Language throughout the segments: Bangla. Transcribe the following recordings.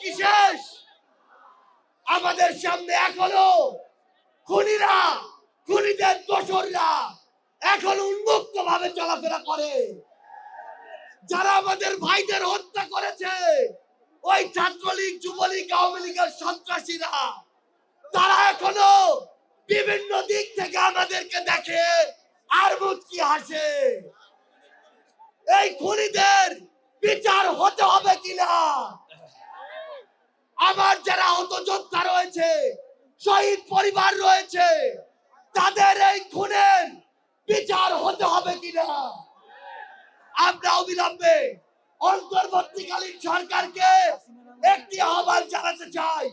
কি শেষ? আমাদের সামনে এখনও খুনিরা, খুনিদের দোসররা এখন উন্মুক্ত ভাবে চলাফেরা করে। যারা আমাদের ভাইদের হত্যা করেছে, ওই ছাত্রলীগ, যুবলীগ, আওয়ামী লীগের সন্ত্রাসীরা, তারা এখনও বিভিন্ন দিক থেকে আমাদেরকে দেখে আর মুচকি হাসে। এই খুনিদের বিচার হতে হবে কিনা? আমার যারা আহত যোদ্ধা রয়েছে, শহীদ পরিবার রয়েছে, তাদের এই খুনের বিচার হতে হবে কিনা? আমরা অবিলম্বে অন্তর্বর্তীকালীন সরকারকে একটি আহ্বান জানাতে চাই।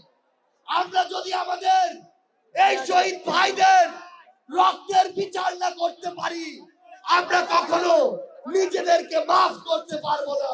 আমরা যদি আমাদের এই শহীদ ভাইদের রক্তের বিচার না করতে পারি, আমরা কখনো নিজেদেরকে মাফ করতে পারব না।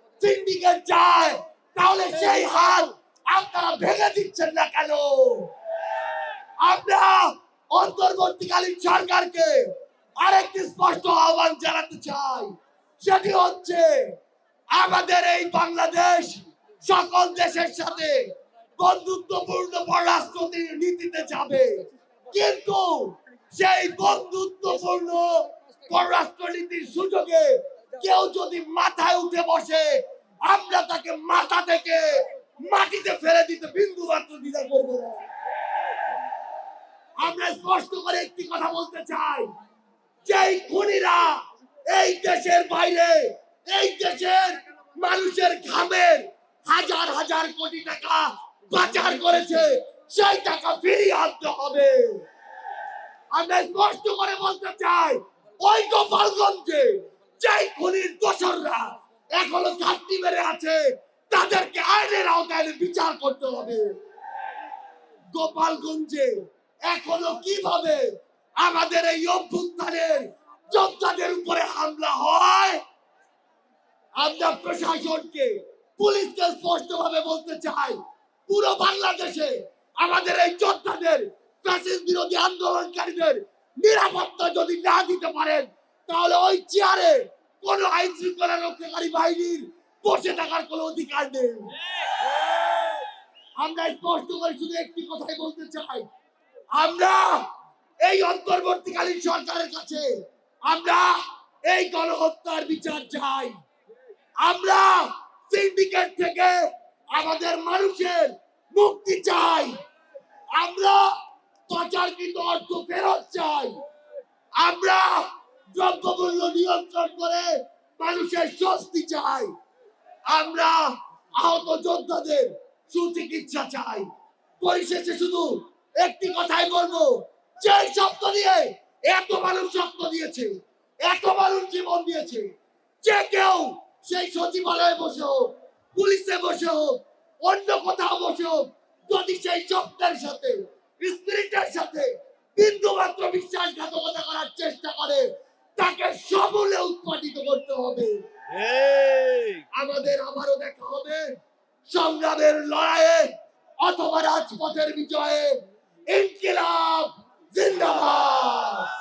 সিন্ডিকেট যায়, তাহলে সেই হাত আপনারা ভেঙে দিচ্ছেন না কেন? আমরা অন্তর্বর্তীকালীন সরকারকে আরেকটি স্পষ্ট আহ্বান জানাতে চাই। সেটি হচ্ছে, আমাদের এই বাংলাদেশ সকল দেশের সাথে বন্ধুত্বপূর্ণ পররাষ্ট্র নীতিতে যাবে। কিন্তু সেই বন্ধুত্বপূর্ণ পররাষ্ট্র নীতির সুযোগে কেউ যদি মাথায় উঠে বসে, আমরা তাকে মাথা থেকে মাটিতে ফেলে দিতে বিন্দু মাত্র দ্বিধা করব না। আমরা স্পষ্ট করে একটি কথা বলতে চাই, যেই খুনিরা এই দেশের বাইরে, এই দেশের মানুষের ঘামের হাজার হাজার কোটি টাকা পাচার করেছে, সেই টাকা ফিরিয়ে আনতে হবে। আমরা স্পষ্ট করে বলতে চাই, ওই গোপালগঞ্জে যেই খুনির দোসররা এখনও ঘাটতি মেরে আছে, তাদেরকে আইনের আওতায় বিচার করতে হবে। গোপালগঞ্জে এখনও কীভাবে আমাদের এই অভ্যুত্থানের যোদ্ধাদের উপরে হামলা হয়? আমরা প্রশাসনকে, পুলিশকে স্পষ্ট ভাবে বলতে চাই, পুরো বাংলাদেশে আমাদের এই যোদ্ধাদের বিরোধী আন্দোলনকারীদের নিরাপত্তা যদি তাহলে ওই চেয়ারে কোন আইন শৃঙ্খলা রক্ষাকারী বাহিনীর বসে থাকার কোনো অধিকার নেই। আমরা স্পষ্ট করে শুধু একটি কথাই বলতে চাই। আমরা এই অন্তর্বর্তীকালীন সরকারের কাছে আমরা এই গণহত্যার বিচার চাই। আমরা সিন্ডিকেট থেকে আমাদের মানুষের মুক্তি চাই। আমরা পাচারকৃত অর্থ ফেরত চাই। আমরা দ্রব্যমূল্য নিয়ন্ত্রণ করে মানুষের স্বস্তি চাই। আমরা আহত যোদ্ধাদের সুচিকিৎসা চাই। পরিশেষে শুধু একটি কথাই বলব যে শব্দ নিয়ে এত মানুষ শব্দ দিয়েছে এত মানুষ জীবন দিয়েছে যে কেউ সেই সচিবালয়ে বসে হোক, পুলিশে বসে হোক, অন্য কোথাও বসে হোক, যদি সেই শব্দের সাথে স্ত্রীটার সাথে বিন্দু মাত্র বিশ্বাসঘাতকতা করার চেষ্টা করে করতে হবে। আমাদের আবারও দেখা হবে সংগ্রামের লড়াইয়ে অথবা রাজপথের বিজয়ে। ইনকিলাব জিন্দাবাদ।